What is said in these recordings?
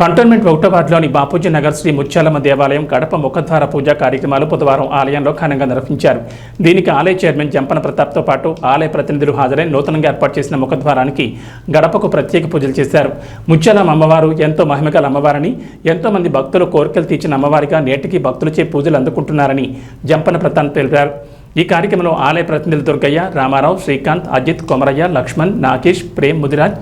Cantonment ఒకటో వార్డులోని బాపూజీ నగర్ శ్రీ ముత్యాలమ్మ దేవాలయం గడప ముఖద్వార పూజా కార్యక్రమాలు బుధవారం ఆలయంలో ఘనంగా నిర్వహించారు. దీనికి ఆలయ చైర్మన్ జంపన ప్రతాప్తో పాటు ఆలయ ప్రతినిధులు హాజరై నూతనంగా ఏర్పాటు చేసిన ముఖద్వారానికి గడపకు ప్రత్యేక పూజలు చేశారు. ముత్యాలమ్మ అమ్మవారు ఎంతో మహిమగల అమ్మవారని ఎంతో మంది భక్తులు కోరికలు తీర్చిన అమ్మవారిగా నేటికి భక్తులచే పూజలు అందుకుంటున్నారని జంపన ప్రతాప్ తెలిపారు. ఈ కార్యక్రమంలో ఆలయ ప్రతినిధులు దుర్గయ్య రామారావు శ్రీకాంత్ అజిత్ కొమరయ్య లక్ష్మణ్ నాగేష్ ప్రేమ్ ముదిరాజ్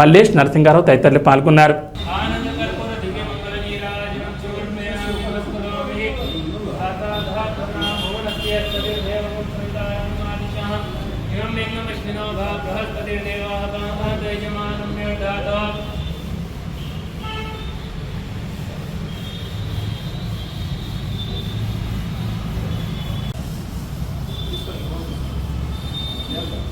మల్లేష్ నరసింగారావు తదితరులు పాల్గొన్నారు. इममेग्नमश्विनो भा बृहस्पतिर्देवाः पाहादयजमानं निर्धातो Yeah.